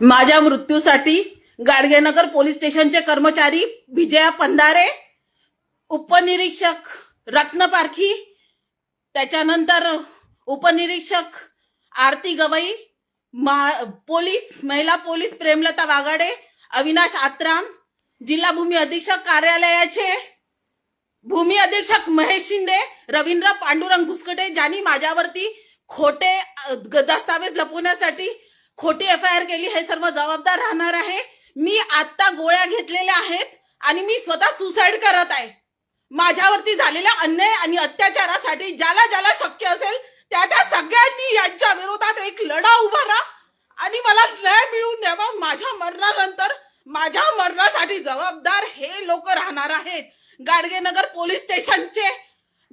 माझ्या मृत्यूसाठी गाडगेनगर पोलीस स्टेशनचे कर्मचारी विजया पंधारे उपनिरीक्षक रत्न पारखी त्याच्यानंतर उपनिरीक्षक आरती गवई मा- पोलीस महिला पोलीस प्रेमलता वागाडे अविनाश आत्राम जिल्हा भूमी अधीक्षक कार्यालयाचे भूमी अधीक्षक महेश शिंदे रवींद्र पांडुरंग घुसकटे ज्यांनी माझ्यावरती खोटे दस्तावेज लपवण्यासाठी खोटी एफ आय आर केली हे सर्व जबाबदार राहणार आहे. मी आत्ता गोळ्या घेतलेल्या आहेत आणि मी स्वतः सुसाईड करत आहे. माझ्यावरती झालेल्या अन्याय आणि अत्याचारासाठी ज्याला ज्याला शक्य असेल त्या त्या सगळ्यांनी यांच्या विरोधात एक लढा उभारा आणि मला न्याय मिळवून द्यावा. माझ्या मरणानंतर माझ्या मरणासाठी जबाबदार हे लोक राहणार आहेत. गाडगेनगर पोलीस स्टेशनचे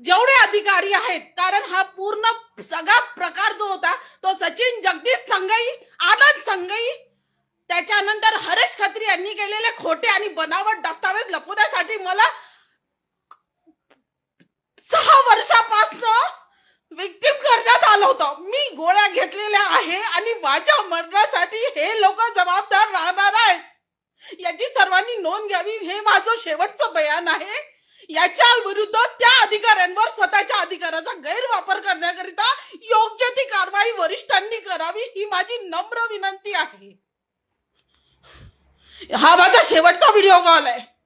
जेवढे अधिकारी आहेत कारण हा पूर्ण सगळा प्रकार जो होता तो सचिन जगदीश संगई आनंद संगई. त्याच्यानंतर हरेश खत्री यांनी केलेले खोटे आणि बनावट दस्तावेज लपवण्यासाठी मला सहा वर्षापासनं विक्टिम करण्यात आलं होतं. मी गोळ्या घेतलेल्या आहे आणि माझ्या मरणासाठी हे लोक जबाबदार राहणार आहेत. याची सर्वांनी नोंद घ्यावी हे माझं शेवटचं बयान आहे. याच्या विरुद्ध त्या अधिकाऱ्यांवर स्वतःच्या अधिकाराचा गैरवापर करण्याकरिता योग्य ती कारवाई वरिष्ठांनी करावी ही माझी नम्र विनंती आहे. हा माझा शेवटचा व्हिडिओ कॉल आहे.